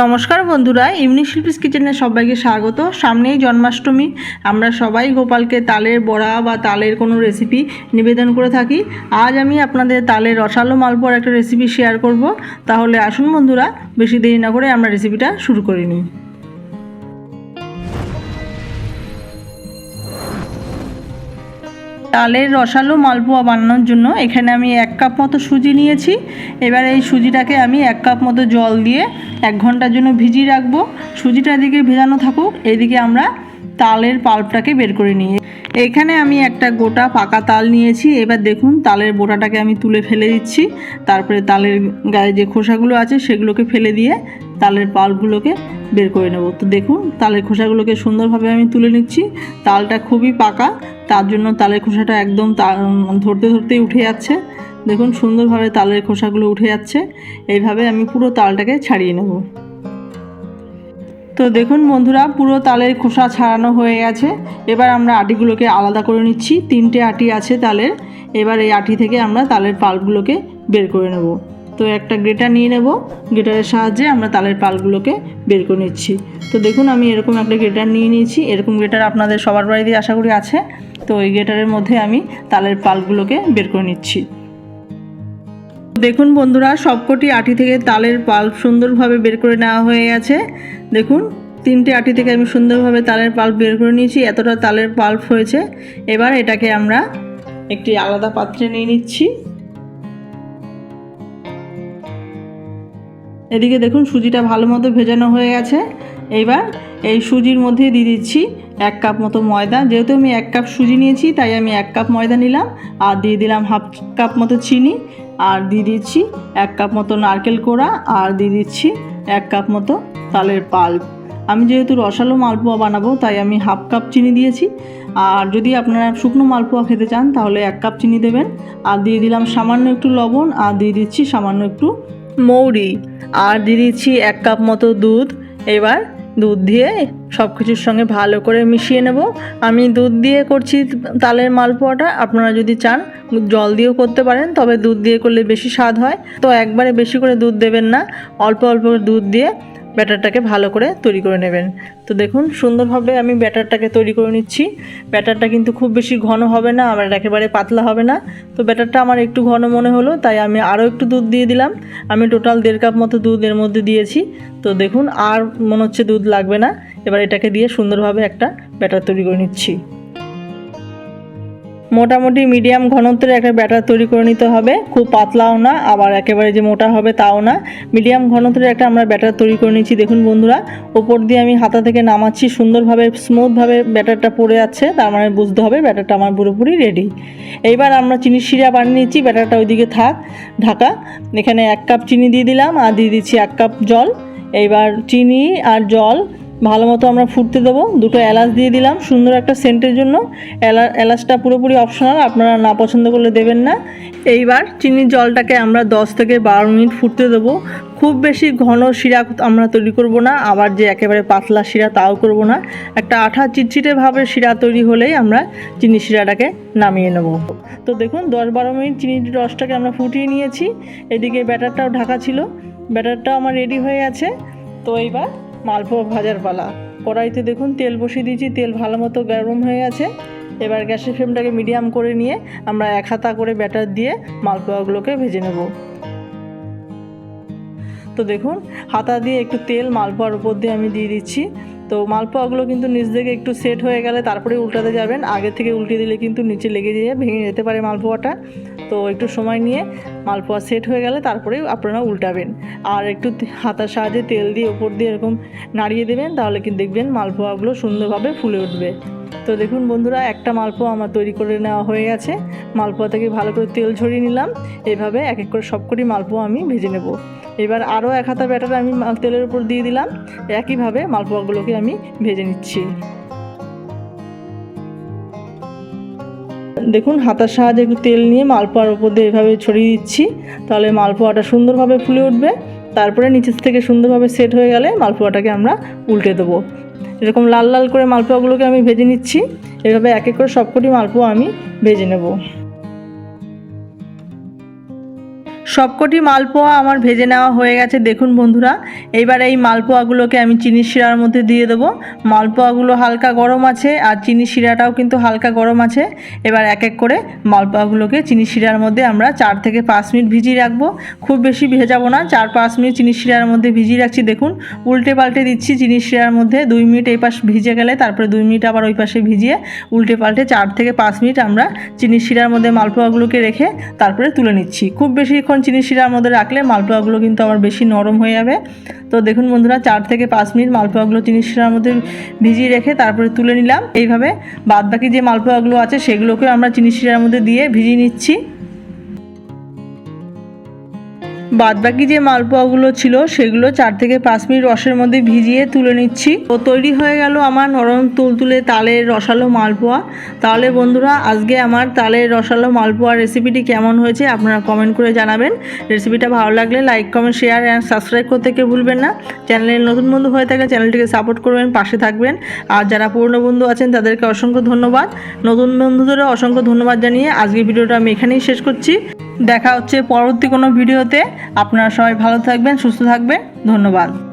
নমস্কার বন্ধুরা ইউনি শিল্পীস কিচেনে সবাইকে স্বাগত। সামনেই জন্মাষ্টমী, আমরা সবাই গোপালকে তালের বড়া বা তালের কোনো রেসিপি নিবেদন করে থাকি। আজ আমি আপনাদের তালের রসালো মালপোয়ার একটা রেসিপি শেয়ার করব। তাহলে আসুন বন্ধুরা, বেশি দেরি না করে আমরা রেসিপিটা শুরু করে নিই। তালের রসালো মালপোয়া বানানোর জন্য এখানে আমি এক কাপ মতো সুজি নিয়েছি। এবার এই সুজিটাকে আমি এক কাপ মতো জল দিয়ে এক ঘণ্টার জন্য ভিজিয়ে রাখব। সুজিটা এদিকে ভেজানো থাকুক, এদিকে আমরা তালের পাল্পটাকে বের করে নিয়ে এখানে আমি একটা গোটা পাকা তাল নিয়েছি। এবার দেখুন, তালের বোটাটাকে আমি তুলে ফেলে দিচ্ছি। তারপরে তালের গায়ে যে খোসাগুলো আছে, সেগুলোকে ফেলে দিয়ে তালের পাল্পগুলোকে বের করে নেব। তো দেখুন, তালের খোসাগুলোকে সুন্দরভাবে আমি তুলে নিচ্ছি। তালটা খুবই পাকা, তার জন্য তালের খোসাটা একদম ধরতে ধরতেই উঠে যাচ্ছে। দেখুন, সুন্দরভাবে তালের খোসাগুলো উঠে যাচ্ছে। এইভাবে আমি পুরো তালটাকে ছাড়িয়ে নেব। তো দেখুন বন্ধুরা, পুরো তালের খোসা ছাড়ানো হয়ে গেছে। এবার আমরা আটিগুলোকে আলাদা করে নিচ্ছি। তিনটে আটি আছে তালের। এবার এই আটি থেকে আমরা তালের পাল্পগুলোকে বের করে নেব। তো একটা গ্রেটার নিয়ে নেব। গ্রেটারের সাহায্যে আমরা তালের পালগুলোকে বের করে নিচ্ছি। তো দেখুন, আমি এরকম একটা গ্রেটার নিয়ে নিয়েছি। এরকম গ্রেটার আপনাদের সবার বাড়িতে আশা করি আছে। তো এই গ্রেটারের মধ্যে আমি তালের পালগুলোকে বের করে নিচ্ছি। দেখুন বন্ধুরা, সবকটি আটি থেকে তালের পাল্প সুন্দরভাবে বের করে নেওয়া হয়ে গেছে। দেখুন, তিনটে আটি থেকে আমি সুন্দরভাবে তালের পাল্প বের করে নিয়েছি, এতটা তালের পাল্প হয়েছে। এবার এটাকে আমরা একটি আলাদা পাত্রে নিয়ে নিচ্ছি। এদিকে দেখুন, সুজিটা ভালো মতো ভেজানো হয়ে গেছে। এইবার এই সুজির মধ্যে দিয়ে দিচ্ছি এক কাপ মতো ময়দা। যেহেতু আমি এক কাপ সুজি নিয়েছি, তাই আমি এক কাপ ময়দা নিলাম। আর দিয়ে দিলাম হাফ কাপ মতো চিনি। আর দিয়ে দিচ্ছি এক কাপ মতো নারকেল কোড়া। আর দিয়ে দিচ্ছি এক কাপ মতো তালের পাল্প। আমি যেহেতু রসালো মালপোয়া বানাবো, তাই আমি হাফ কাপ চিনি দিয়েছি। আর যদি আপনারা শুকনো মালপোয়া খেতে চান, তাহলে এক কাপ চিনি দেবেন। আর দিয়ে দিলাম সামান্য একটু লবণ। আর দিয়ে দিচ্ছি সামান্য একটু মৌরি। আর দিয়ে দিচ্ছি এক কাপ মতো দুধ। এবার দুধ দিয়ে সব কিছুর সঙ্গে ভালো করে মিশিয়ে নেব। আমি দুধ দিয়ে করছি তালের মালপোয়াটা। আপনারা যদি চান, জল দিয়েও করতে পারেন, তবে দুধ দিয়ে করলে বেশি স্বাদ হয়। তো একবারে বেশি করে দুধ দেবেন না। অল্প অল্প দুধ দিয়ে ব্যাটারটাকে ভালো করে তৈরি করে নেবেন। তো দেখুন, সুন্দরভাবে আমি ব্যাটারটাকে তৈরি করে নিচ্ছি। ব্যাটারটা কিন্তু খুব বেশি ঘন হবে না, আমার একেবারে পাতলা হবে না। তো ব্যাটারটা আমার একটু ঘন মনে হলো, তাই আমি আরও একটু দুধ দিয়ে দিলাম। আমি টোটাল দেড় কাপ মতো দুধ এর মধ্যে দিয়েছি। তো দেখুন, আর মনে হচ্ছে দুধ লাগবে না। এবার এটাকে দিয়ে সুন্দরভাবে একটা ব্যাটার তৈরি করে নিচ্ছি। মোটামুটি মিডিয়াম ঘনত্বের একটা ব্যাটার তৈরি করে নিতে হবে। খুব পাতলাও না, আবার একেবারে যে মোটা হবে তাও না। মিডিয়াম ঘনত্বের একটা আমরা ব্যাটার তৈরি করে নিচ্ছি। দেখুন বন্ধুরা, ওপর দিয়ে আমি হাতা থেকে নামাচ্ছি, সুন্দরভাবে, স্মুথভাবে ব্যাটারটা পড়ে যাচ্ছে। তার মানে বুঝতে হবে ব্যাটারটা আমার পুরোপুরি রেডি এইবার আমরা চিনির শিরা বানিয়ে নিচ্ছি, ব্যাটারটা ওইদিকে থাক, ঢাকা। এখানে এক কাপ চিনি দিয়ে দিলাম, আর দিয়ে দিচ্ছি এক কাপ জল। এইবার চিনি আর জল ভালো মতো আমরা ফুটতে দেবো। দুটো এলাচ দিয়ে দিলাম, সুন্দর একটা সেন্টের জন্য। এলা, এলাচটা পুরোপুরি অপশনাল আপনারা না পছন্দ করলে দেবেন না। এইবার চিনির জলটাকে আমরা 10 থেকে বারো মিনিট ফুটতে দেবো। খুব বেশি ঘন শিরা আমরা তৈরি করব না, আবার যে একেবারে পাতলা শিরা তাও করব না। একটা আঠা চিটচিটে ভাবে শিরা তৈরি হলেই আমরা চিনি শিরাটাকে নামিয়ে নেব। তো দেখুন, দশ বারো মিনিট চিনির রসটাকে আমরা ফুটিয়ে নিয়েছি। এদিকে ব্যাটারটাও ঢাকা ছিল। ব্যাটারটাও আমার রেডি হয়ে আছে। তো এইবার মালপোয়া ভাজার পালা। কড়াইতে দেখুন তেল বসিয়ে দিয়েছি, তেল ভালো মতো গরম হয়ে গেছে। এবার গ্যাসের ফ্লেমটাকে মিডিয়াম করে নিয়ে আমরা এক হাতা করে ব্যাটার দিয়ে মালপোয়াগুলোকে ভেজে নেব। তো দেখুন, হাতা দিয়ে একটু তেল মালপোয়ার উপর দিয়ে আমি দিয়ে দিচ্ছি। তো মালপোয়াগুলো কিন্তু নিচ থেকে একটু সেট হয়ে গেলে তারপরে উল্টাতে যাবেন। আগে থেকে উল্টে দিলে কিন্তু নিচে লেগে দিয়ে ভেঙে যেতে পারে মালপোয়াটা। তো একটু সময় নিয়ে মালপোয়া সেট হয়ে গেলে তারপরে আপনারা উল্টাবেন। আর একটু হাতার সাহায্যে তেল দিয়ে ওপর দিয়ে এরকম নাড়িয়ে দেবেন, তাহলে কিন্তু দেখবেন মালপোয়াগুলো সুন্দরভাবে ফুলে উঠবে। তো দেখুন বন্ধুরা, একটা মালপোয়া আমার তৈরি করে নেওয়া হয়ে গেছে। মালপোয়া থেকে ভালো করে তেল ঝরিয়ে নিলাম। এভাবে এক এক করে সবকটি মালপোয়া আমি ভেজে নেব। এবার আরও এক হাতা ব্যাটার আমি তেলের উপর দিয়ে দিলাম। একইভাবে মালপোয়াগুলোকে আমি ভেজে নিচ্ছি। দেখুন, হাতার সাহায্যে একটু তেল নিয়ে মালপোয়ার উপর দিয়ে এভাবে ছড়িয়ে দিচ্ছি। তাহলে মালপোয়াটা সুন্দরভাবে ফুলে উঠবে। তারপরে নিচের থেকে সুন্দরভাবে সেট হয়ে গেলে মালপোয়াটাকে আমরা উল্টে দেবো। এরকম লাল লাল করে মালপোয়াগুলোকে আমি ভেজে নিচ্ছি। এভাবে এক এক করে সবকটি মালপোয়া আমি ভেজে নেব। সবকটি মালপোয়া আমার ভেজে নেওয়া হয়ে গেছে। দেখুন বন্ধুরা এইবার এই মালপোয়াগুলোকে আমি চিনি শিরার মধ্যে দিয়ে দেবো। মালপোয়াগুলো হালকা গরম আছে আর চিনি শিরাটাও কিন্তু হালকা গরম আছে। এবার এক এক করে মালপোয়াগুলোকে চিনি শিরার মধ্যে আমরা চার থেকে পাঁচ মিনিট ভিজিয়ে রাখব। খুব বেশি ভেজাবো না, চার পাঁচ মিনিট চিনি শিরার মধ্যে ভিজিয়ে রাখছি। দেখুন উল্টে পাল্টে দিচ্ছি চিনি শিরার মধ্যে। দুই মিনিট এই পাশ ভিজে গেলে তারপরে দুই মিনিট আবার ওই পাশে ভিজিয়ে উল্টে পাল্টে চার থেকে পাঁচ মিনিট আমরা চিনি শিরার মধ্যে মালপোয়াগুলোকে রেখে তারপরে তুলে নিচ্ছি। খুব বেশিক্ষণ চিনি শিরার মধ্যে রাখলে মালপোয়াগুলো কিন্তু আবার বেশি নরম হয়ে যাবে। তো দেখুন বন্ধুরা, চার থেকে পাঁচ মিনিট মালপোয়াগুলো চিনি শিরার মধ্যে ভিজিয়ে রেখে তারপরে তুলে নিলাম। এইভাবে বাদবাকি যে মালপোয়াগুলো আছে সেগুলোকেও আমরা চিনি শিরার মধ্যে দিয়ে ভিজিয়ে নিচ্ছি। বাদবাকি যে মালপোয়াগুলো ছিল, সেগুলো চার থেকে পাঁচ মিনিট রসের মধ্যে ভিজিয়ে তুলে নিচ্ছি। তো তৈরি হয়ে গেল আমার নরম তুলতুলে তালের রসালো মালপোয়া। তাহলে বন্ধুরা, আজকে আমার তালের রসালো মালপোয়া রেসিপিটি কেমন হয়েছে আপনারা কমেন্ট করে জানাবেন। রেসিপিটা ভালো লাগলে like comment share and subscribe করতে কেউ ভুলবেন না। চ্যানেলের নতুন বন্ধু হয়ে থাকে চ্যানেলটিকে সাপোর্ট করবেন, পাশে থাকবেন। আর যারা পুরনো বন্ধু আছেন, তাদেরকে অসংখ্য ধন্যবাদ। নতুন বন্ধুদেরও অসংখ্য ধন্যবাদ জানিয়ে আজকের ভিডিওটা আমি এখানেই শেষ করছি। দেখা হচ্ছে পরবর্তী কোনো ভিডিওতে। আপনারা সবাই ভালো থাকবেন সুস্থ থাকবেন। ধন্যবাদ।